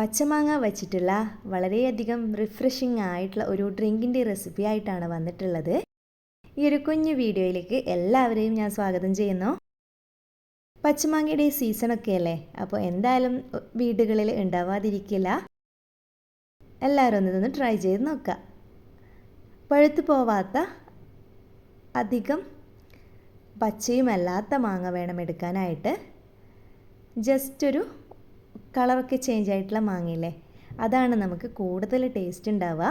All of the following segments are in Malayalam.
പച്ചമാങ്ങ വച്ചിട്ടുള്ള വളരെയധികം റിഫ്രഷിംഗ് ആയിട്ടുള്ള ഒരു ഡ്രിങ്കിന്റെ റെസിപ്പി ആയിട്ടാണ് വന്നിട്ടുള്ളത്. ഈ ഒരു കുഞ്ഞു വീഡിയോയിലേക്ക് എല്ലാവരെയും ഞാൻ സ്വാഗതം ചെയ്യുന്നു. പച്ചമാങ്ങയുടെ സീസണൊക്കെ അല്ലേ? അപ്പോൾ എന്തായാലും വീടുകളിൽ ഉണ്ടാവാതിരിക്കില്ല. എല്ലാവരും ഒന്നിതൊന്ന് ട്രൈ ചെയ്ത് നോക്കുക. പഴുത്തു പോവാത്ത അധികം പച്ചയുമല്ലാത്ത മാങ്ങ വേണം എടുക്കാനായിട്ട്. ജസ്റ്റ് ഒരു കളറൊക്കെ ചേഞ്ച് ആയിട്ടുള്ള മാങ്ങയില്ലേ? അതാണ് നമുക്ക് കൂടുതൽ ടേസ്റ്റ് ഉണ്ടാവുക.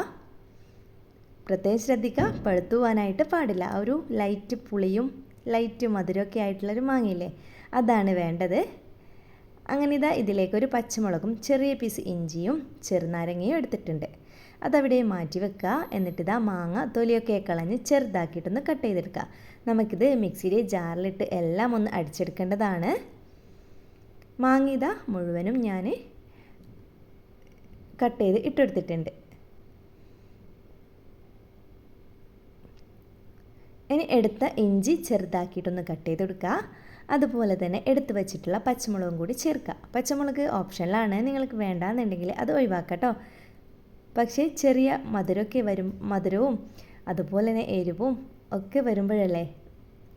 പ്രത്യേകം ശ്രദ്ധിക്കുക പഴുത്തു പോകാനായിട്ട് പാടില്ല ഒരു ലൈറ്റ് പുളിയും ലൈറ്റ് മധുരമൊക്കെ ആയിട്ടുള്ളൊരു മാങ്ങയില്ലേ? അതാണ് വേണ്ടത്. അങ്ങനെ ഇതാ ഇതിലേക്ക് ഒരു പച്ചമുളകും ചെറിയ പീസ് ഇഞ്ചിയും ചെറുനാരങ്ങയും എടുത്തിട്ടുണ്ട്. അതവിടെ മാറ്റി വെക്കുക. എന്നിട്ടിതാ മാങ്ങ തൊലിയൊക്കെ കളഞ്ഞ് ചെറുതാക്കിയിട്ടൊന്ന് കട്ട് ചെയ്തെടുക്കുക. നമുക്കിത് മിക്സിയിലെ ജാറിലിട്ട് എല്ലാം ഒന്ന് അടിച്ചെടുക്കേണ്ടതാണ്. മാങ്ങ ഇതാ മുഴുവനും ഞാൻ കട്ട് ചെയ്ത് ഇട്ടെടുത്തിട്ടുണ്ട്. ഇനി എടുത്ത ഇഞ്ചി ചെറുതാക്കിയിട്ടൊന്ന് കട്ട് ചെയ്ത് കൊടുക്കുക അതുപോലെ തന്നെ എടുത്തു വെച്ചിട്ടുള്ള പച്ചമുളകും കൂടി ചേർക്കുക. പച്ചമുളക് ഓപ്ഷനിലാണ്. നിങ്ങൾക്ക് വേണ്ടാന്നുണ്ടെങ്കിൽ അത് ഒഴിവാക്കട്ടോ. പക്ഷേ ചെറിയ മധുരമൊക്കെ വരും മധുരവും അതുപോലെ തന്നെ എരിവും ഒക്കെ വരുമ്പോഴല്ലേ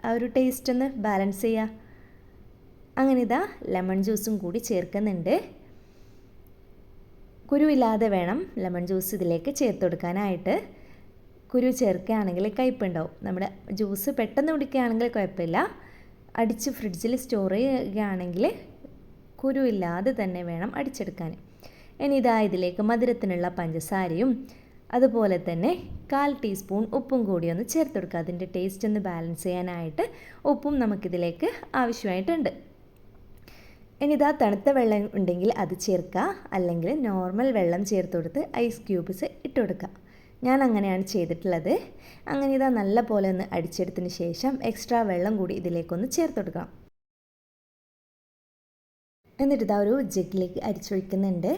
ആ ഒരു ടേസ്റ്റ് ഒന്ന് ബാലൻസ് ചെയ്യുക. അങ്ങനെ ഇതാ ലെമൺ ജ്യൂസും കൂടി ചേർക്കുന്നുണ്ട്. കുരുവില്ലാതെ വേണം ലെമൺ ജ്യൂസ് ഇതിലേക്ക് ചേർത്ത് കൊടുക്കാനായിട്ട് കുരു ചേർക്കുകയാണെങ്കിൽ കയ്പുണ്ടാവും നമ്മുടെ ജ്യൂസ് പെട്ടെന്ന് കുടിക്കുകയാണെങ്കിൽ കുഴപ്പമില്ല. അടിച്ച് ഫ്രിഡ്ജിൽ സ്റ്റോർ ചെയ്യുകയാണെങ്കിൽ കുരു ഇല്ലാതെ തന്നെ വേണം അടിച്ചെടുക്കാൻ. ഇനി ഇതാ ഇതിലേക്ക് മധുരത്തിനുള്ള പഞ്ചസാരയും അതുപോലെ തന്നെ കാൽ ടീസ്പൂൺ ഉപ്പും കൂടി ഒന്ന് ചേർത്ത് കൊടുക്കുക അതിന്റെ ടേസ്റ്റ് ഒന്ന് ബാലൻസ് ചെയ്യാനായിട്ട് ഉപ്പും നമുക്കിതിലേക്ക് ആവശ്യമായിട്ടുണ്ട്. ഇനി ഇതാ തണുത്ത വെള്ളം ഉണ്ടെങ്കിൽ അത് ചേർക്കുക. അല്ലെങ്കിൽ നോർമൽ വെള്ളം ചേർത്ത് കൊടുത്ത് ഐസ് ക്യൂബ്സ് ഇട്ട് കൊടുക്കുക. ഞാൻ അങ്ങനെയാണ് ചെയ്തിട്ടുള്ളത്. അങ്ങനെ ഇതാ നല്ല പോലെ ഒന്ന് അടിച്ചെടുത്തതിന് ശേഷം എക്സ്ട്രാ വെള്ളം കൂടി ഇതിലേക്കൊന്ന് ചേർത്ത് കൊടുക്കണം. എന്നിട്ട് ഇതാ ഒരു ജഗ്ഗിലേക്ക് അരിച്ചൊഴിക്കുന്നുണ്ട്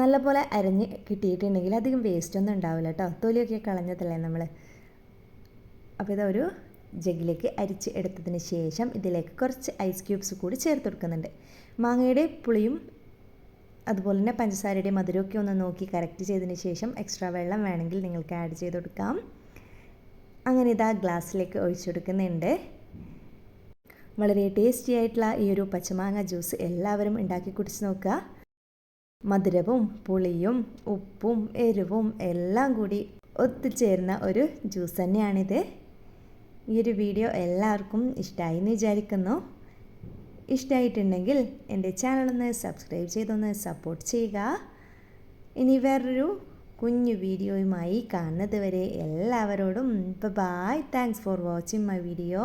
നല്ല പോലെ അരഞ്ഞ് കിട്ടിയിട്ടുണ്ടെങ്കിൽ അധികം വേസ്റ്റ് ഒന്നും ഉണ്ടാവില്ല കേട്ടോ തൊലിയൊക്കെ കളഞ്ഞതല്ലേ നമ്മൾ അപ്പോൾ ഇതാ ഒരു ജഗ്ഗിലേക്ക് അരിച്ച് എടുത്തതിന് ശേഷം ഇതിലേക്ക് കുറച്ച് ഐസ് ക്യൂബ്സ് കൂടി ചേർത്ത് കൊടുക്കുന്നുണ്ട്. മാങ്ങയുടെ പുളിയും അതുപോലെ തന്നെ പഞ്ചസാരയുടെ മധുരമൊക്കെ ഒന്ന് നോക്കി കറക്റ്റ് ചെയ്തതിന് ശേഷം എക്സ്ട്രാ വെള്ളം വേണമെങ്കിൽ നിങ്ങൾക്ക് ആഡ് ചെയ്ത് കൊടുക്കാം. അങ്ങനെ ഇതാ ഗ്ലാസ്സിലേക്ക് ഒഴിച്ചെടുക്കുന്നുണ്ട് വളരെ ടേസ്റ്റി ആയിട്ടുള്ള ഈ ഒരു പച്ചമാങ്ങ ജ്യൂസ് എല്ലാവരും ഉണ്ടാക്കി കുടിച്ച് നോക്കുക. മധുരവും പുളിയും ഉപ്പും എരിവും എല്ലാം കൂടി ഒത്തുചേർന്ന ഒരു ജ്യൂസ് തന്നെയാണിത്. ഈ ഒരു വീഡിയോ എല്ലാവർക്കും ഇഷ്ടമായി എന്ന് വിചാരിക്കുന്നു. ഇഷ്ടമായിട്ടുണ്ടെങ്കിൽ എന്റെ ചാനലൊന്ന് സബ്സ്ക്രൈബ് ചെയ്തൊന്ന് സപ്പോർട്ട് ചെയ്യുക. ഇനി വേറൊരു കുഞ്ഞു വീഡിയോയുമായി കാണുന്നത് വരെ എല്ലാവരോടും bye thanks for watching my video